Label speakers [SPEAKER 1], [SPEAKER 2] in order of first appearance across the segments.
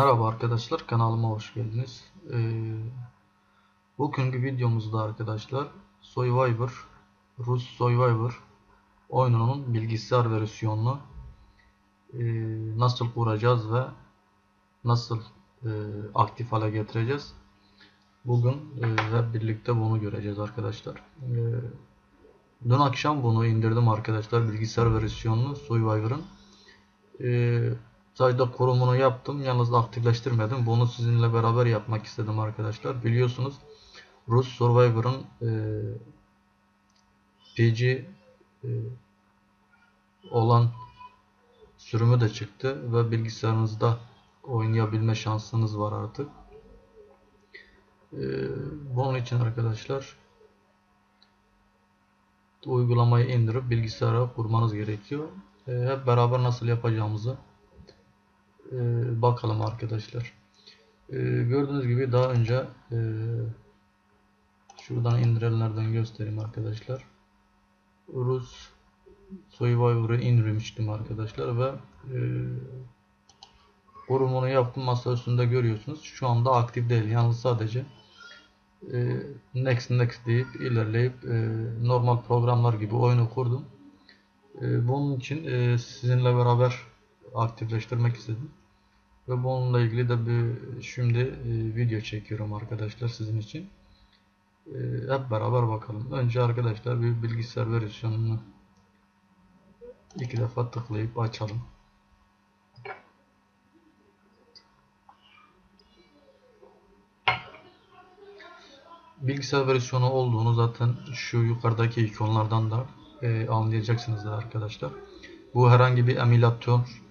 [SPEAKER 1] Merhaba arkadaşlar kanalıma hoş geldiniz. Ee, bugünkü videomuzda arkadaşlar Survivor Rus Survivor oyununun bilgisayar versiyonunu e, nasıl kuracağız ve nasıl e, aktif hale getireceğiz. Bugün e, hep birlikte bunu göreceğiz arkadaşlar. E, dün akşam bunu indirdim arkadaşlar bilgisayar versiyonunu Survivor'ın. E, Sadece kurumunu yaptım. Yalnız aktifleştirmedim. Bunu sizinle beraber yapmak istedim arkadaşlar. Biliyorsunuz Rus Survivor'ın e, PC e, olan sürümü de çıktı ve bilgisayarınızda oynayabilme şansınız var artık. E, bunun için arkadaşlar uygulamayı indirip bilgisayara kurmanız gerekiyor. E, hep beraber nasıl yapacağımızı e, bakalım arkadaşlar. E, gördüğünüz gibi daha önce e, şuradan indirenlerden göstereyim arkadaşlar. Rus Survivor'ı indirmiştim arkadaşlar ve e, kurumunu yaptım masa üstünde görüyorsunuz. Şu anda aktif değil. Yalnız sadece e, next next deyip ilerleyip e, normal programlar gibi oyunu kurdum. E, bunun için e, sizinle beraber aktifleştirmek istedim. Ve bununla ilgili de bir şimdi e, video çekiyorum arkadaşlar sizin için. E, hep beraber bakalım. Önce arkadaşlar bir bilgisayar versiyonunu iki defa tıklayıp açalım. Bilgisayar versiyonu olduğunu zaten şu yukarıdaki ikonlardan da e, anlayacaksınızdır arkadaşlar. Bu herhangi bir emülatör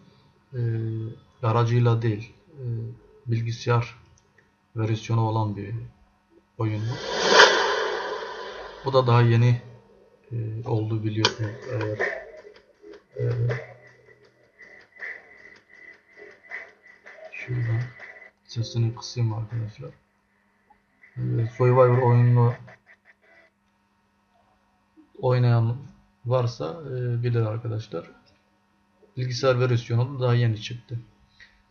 [SPEAKER 1] e, aracıyla değil e, bilgisayar versiyonu olan bir oyun bu. Bu da daha yeni e, oldu biliyorsunuz eğer e, şuradan sesini kısayım arkadaşlar. E, Survivor oyununu oynayan varsa e, bilir arkadaşlar. Bilgisayar versiyonu da daha yeni çıktı.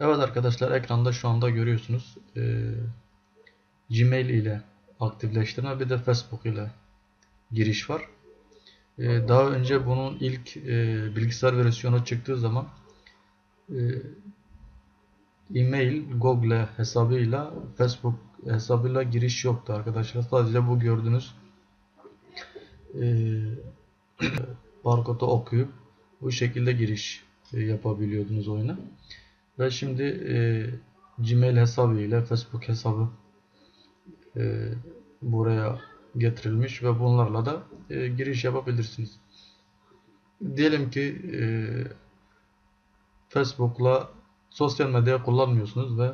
[SPEAKER 1] Evet arkadaşlar ekranda şu anda görüyorsunuz. E, Gmail ile aktifleştirme bir de Facebook ile giriş var. E, daha önce bunun ilk e, bilgisayar versiyonu çıktığı zaman e, e-mail Google hesabıyla Facebook hesabıyla giriş yoktu arkadaşlar. Sadece bu gördüğünüz e, barkodu okuyup bu şekilde giriş yapabiliyordunuz oyuna. Ve şimdi e, Gmail hesabı ile Facebook hesabı e, buraya getirilmiş ve bunlarla da e, giriş yapabilirsiniz. Diyelim ki e, Facebook'la sosyal medya kullanmıyorsunuz ve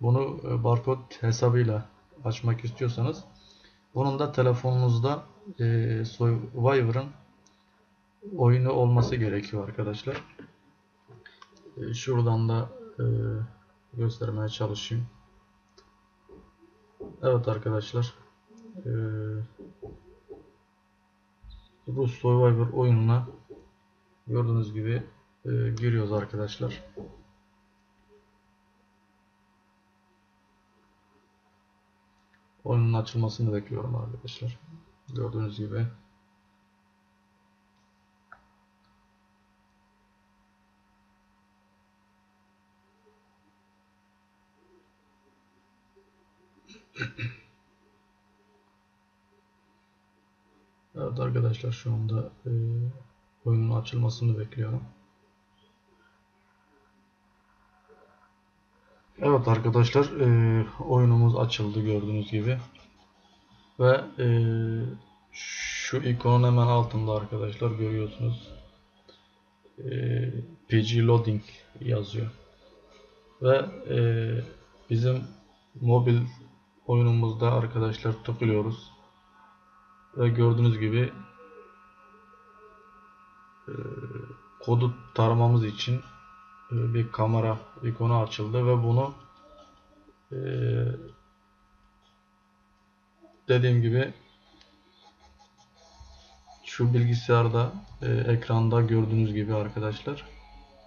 [SPEAKER 1] bunu e, barkod hesabıyla açmak istiyorsanız bunun da telefonunuzda e, Survivor'ın oyunu olması gerekiyor arkadaşlar. E, şuradan da e, göstermeye çalışayım. Evet arkadaşlar. E, Rus Survivor oyununa gördüğünüz gibi e, giriyoruz arkadaşlar. Oyunun açılmasını bekliyorum arkadaşlar. Gördüğünüz gibi Evet arkadaşlar şu anda e, oyunun açılmasını bekliyorum. Evet arkadaşlar e, oyunumuz açıldı gördüğünüz gibi. Ve e, şu ikonun hemen altında arkadaşlar görüyorsunuz. E, PG Loading yazıyor. Ve e, bizim mobil oyunumuzda arkadaşlar tıklıyoruz. Ve gördüğünüz gibi e, kodu taramamız için e, bir kamera ikonu açıldı ve bunu e, dediğim gibi şu bilgisayarda ekranda gördüğünüz gibi arkadaşlar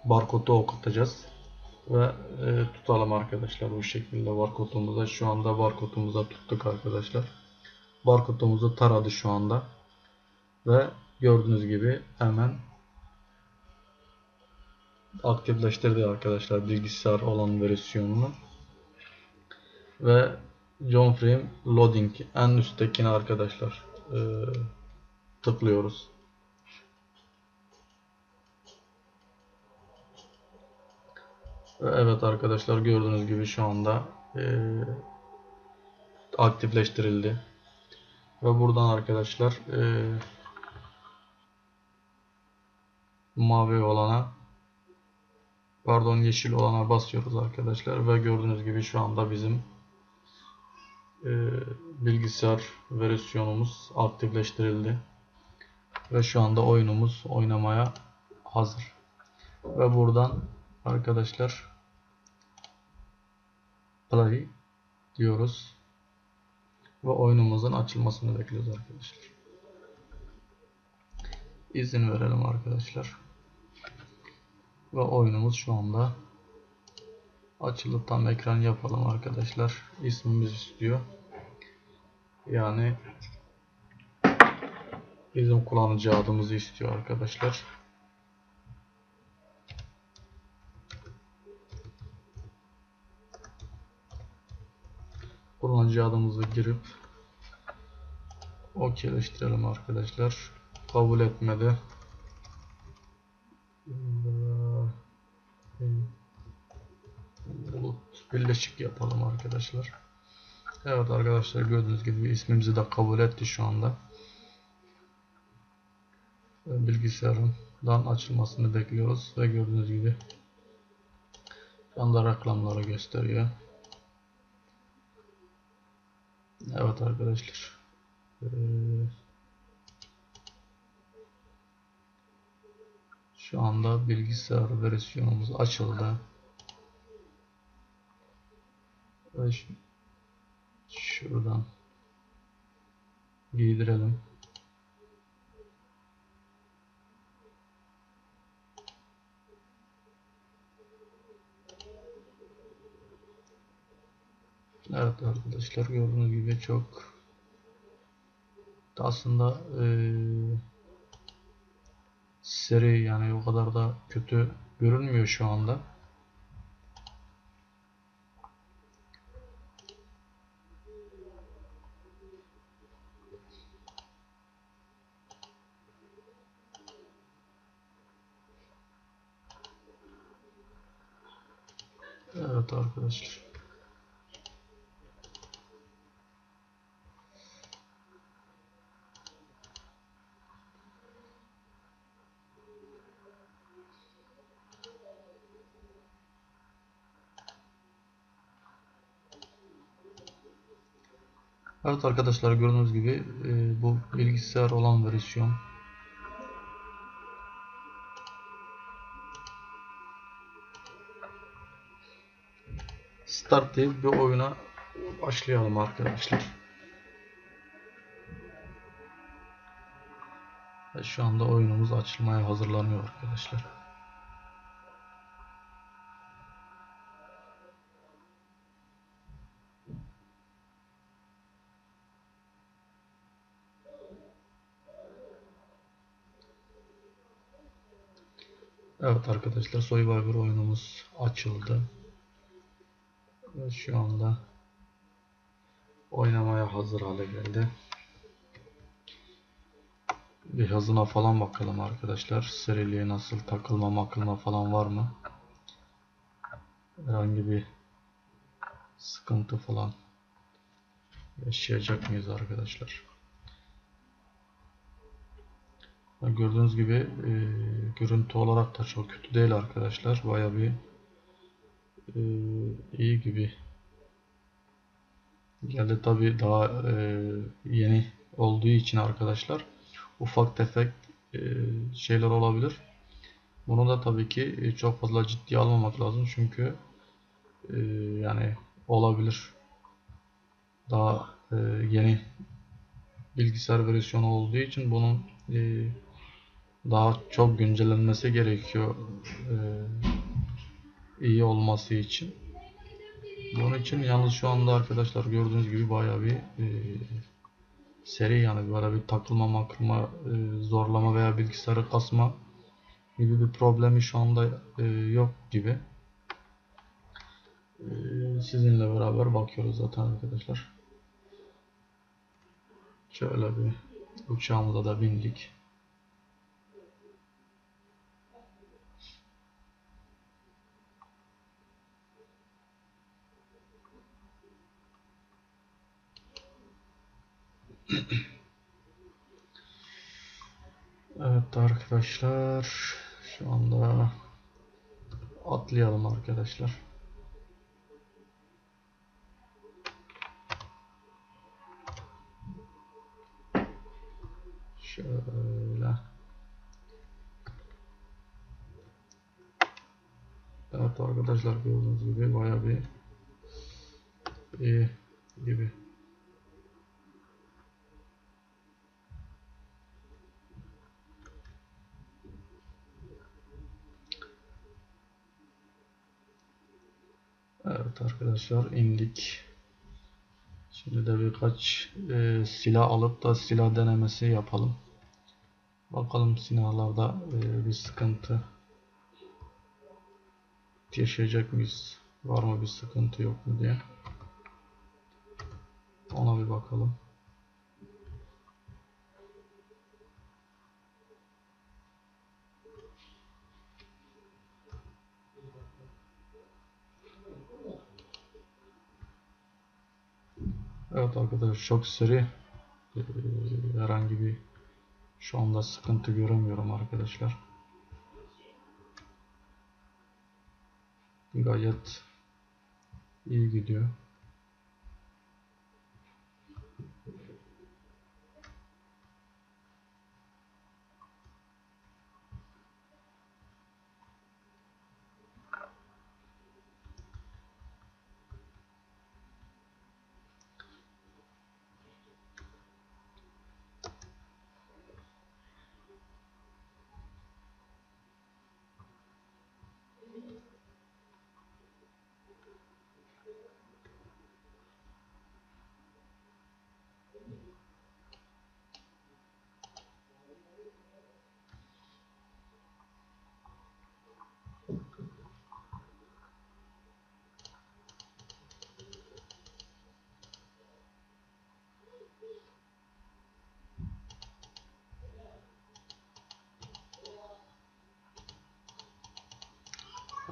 [SPEAKER 1] barkodu okutacağız. Ve e, tutalım arkadaşlar bu şekilde barkodumuza. Şu anda barkodumuza tuttuk arkadaşlar. Barkodumuzu taradı şu anda. Ve gördüğünüz gibi hemen aktifleştirdi arkadaşlar bilgisayar olan versiyonunu. Ve John Frame Loading en üsttekine arkadaşlar e, tıklıyoruz. Evet arkadaşlar gördüğünüz gibi şu anda e, aktifleştirildi. Ve buradan arkadaşlar e, mavi olana pardon yeşil olana basıyoruz arkadaşlar. Ve gördüğünüz gibi şu anda bizim e, bilgisayar versiyonumuz aktifleştirildi. Ve şu anda oyunumuz oynamaya hazır. Ve buradan arkadaşlar play diyoruz ve oyunumuzun açılmasını bekliyoruz arkadaşlar. İzin verelim arkadaşlar. Ve oyunumuz şu anda açıldı. Tam ekran yapalım arkadaşlar. İsmimiz istiyor. Yani bizim kullanıcı adımızı istiyor arkadaşlar. Kullanıcı adımızı girip okeyleştirelim arkadaşlar. Kabul etmedi. Bulut birleşik yapalım arkadaşlar. Evet arkadaşlar gördüğünüz gibi ismimizi de kabul etti şu anda. Bilgisayarından açılmasını bekliyoruz ve gördüğünüz gibi şu anda reklamları gösteriyor. Evet arkadaşlar. Ee, şu anda bilgisayar versiyonumuz açıldı. Şuradan giydirelim. Evet arkadaşlar gördüğünüz gibi çok aslında e, seri yani o kadar da kötü görünmüyor şu anda. Evet arkadaşlar. Evet arkadaşlar gördüğünüz gibi e, bu bilgisayar olan versiyon Start diye bir oyuna başlayalım arkadaşlar. Şu anda oyunumuz açılmaya hazırlanıyor arkadaşlar. Evet arkadaşlar Survivor oyunumuz açıldı. Ve şu anda oynamaya hazır hale geldi. Bir hızına falan bakalım arkadaşlar. Seriliğe nasıl takılma makılma falan var mı? Herhangi bir sıkıntı falan yaşayacak mıyız arkadaşlar? Gördüğünüz gibi e, görüntü olarak da çok kötü değil arkadaşlar. Baya bir e, iyi gibi geldi. Tabi daha e, yeni olduğu için arkadaşlar ufak tefek e, şeyler olabilir. Bunu da tabii ki e, çok fazla ciddiye almamak lazım. Çünkü e, yani olabilir. Daha e, yeni bilgisayar versiyonu olduğu için bunun e, daha çok güncellenmesi gerekiyor. Ee, iyi olması için. Bunun için yalnız şu anda arkadaşlar gördüğünüz gibi bayağı bir e, seri yani böyle bir takılma makılma e, zorlama veya bilgisayarı kasma gibi bir problemi şu anda e, yok gibi. E, sizinle beraber bakıyoruz zaten arkadaşlar. Şöyle bir uçağımıza da bindik. Evet arkadaşlar şu anda atlayalım arkadaşlar. Şöyle. Evet arkadaşlar gördüğünüz gibi bayağı bir iyi gibi. Evet arkadaşlar indik. Şimdi de birkaç e, silah alıp da silah denemesi yapalım. Bakalım silahlarda e, bir sıkıntı yaşayacak mıyız? Var mı bir sıkıntı yok mu diye. Ona bir bakalım. Evet arkadaşlar çok seri ee, herhangi bir şu anda sıkıntı göremiyorum arkadaşlar. Gayet iyi gidiyor.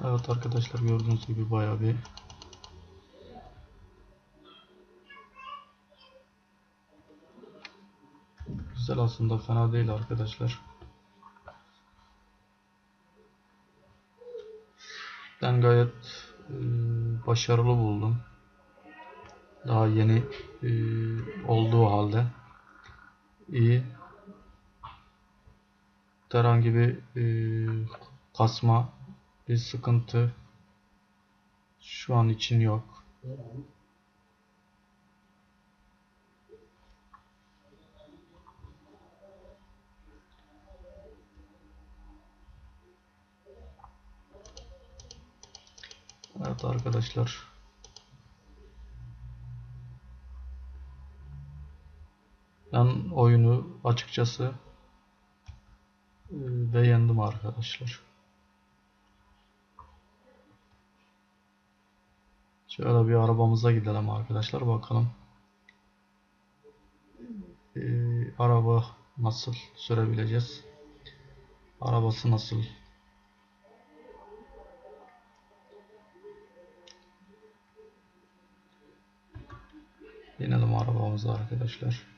[SPEAKER 1] Evet arkadaşlar gördüğünüz gibi bayağı bir güzel aslında fena değil arkadaşlar. Ben gayet e, başarılı buldum. Daha yeni e, olduğu halde iyi. Herhangi bir e, kasma bir sıkıntı şu an için yok. Evet arkadaşlar. Ben oyunu açıkçası e, beğendim arkadaşlar. Şöyle bir arabamıza gidelim arkadaşlar bakalım. Ee, araba nasıl sürebileceğiz? Arabası nasıl? Binelim arabamıza arkadaşlar.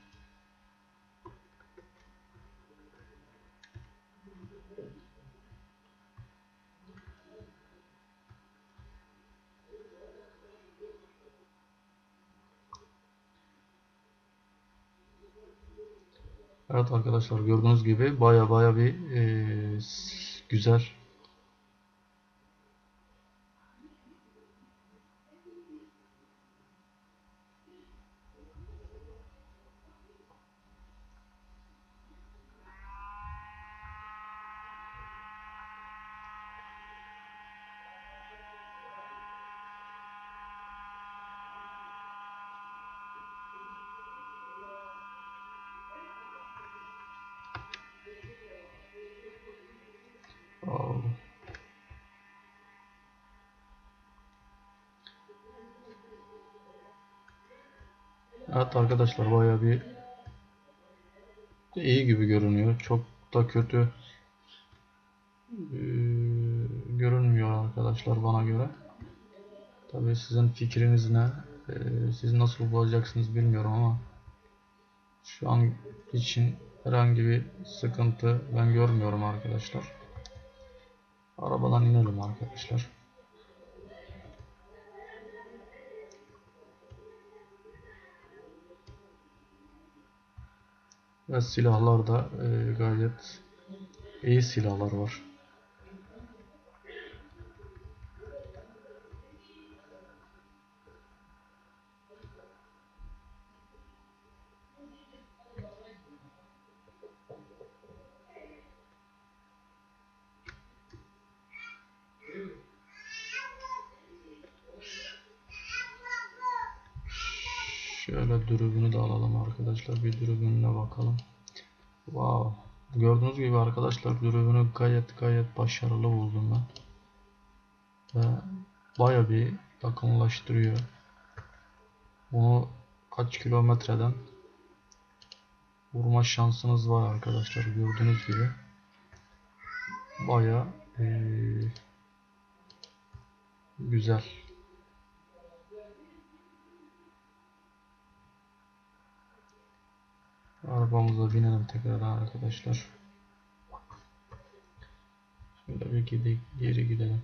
[SPEAKER 1] Evet arkadaşlar gördüğünüz gibi baya baya bir e, güzel Evet arkadaşlar bayağı bir iyi gibi görünüyor. Çok da kötü ee, görünmüyor arkadaşlar bana göre. Tabii sizin fikriniz ne? Ee, siz nasıl bulacaksınız bilmiyorum ama şu an için herhangi bir sıkıntı ben görmüyorum arkadaşlar. Arabadan inelim arkadaşlar. Ve silahlar da e, gayet iyi silahlar var. Şöyle dürbünü de alalım arkadaşlar. Bir dürbününe bakalım. Wow. Gördüğünüz gibi arkadaşlar dürbünü gayet gayet başarılı buldum ben. Ve baya bir yakınlaştırıyor. Bunu kaç kilometreden vurma şansınız var arkadaşlar gördüğünüz gibi. Baya ee, güzel. Arabamıza binelim tekrardan arkadaşlar. Şöyle bir gidi, geri gidelim.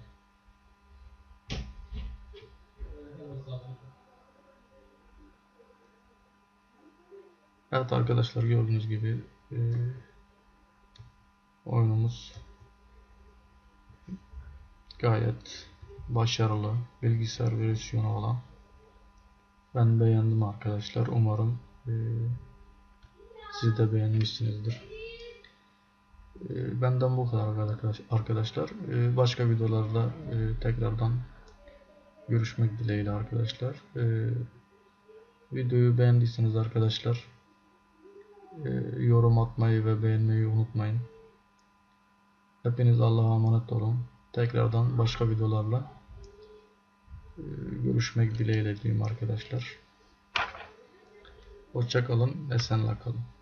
[SPEAKER 1] Evet arkadaşlar gördüğünüz gibi e, oyunumuz gayet başarılı bilgisayar versiyonu olan ben beğendim arkadaşlar umarım e, siz de beğenmişsinizdir. Ee, benden bu kadar arkadaş- arkadaşlar. Ee, Başka videolarda e, tekrardan görüşmek dileğiyle arkadaşlar. Ee, Videoyu beğendiyseniz arkadaşlar e, yorum atmayı ve beğenmeyi unutmayın. Hepiniz Allah'a emanet olun. Tekrardan başka videolarla e, görüşmek dileğiyle diyeyim arkadaşlar. Hoşçakalın, esenle kalın.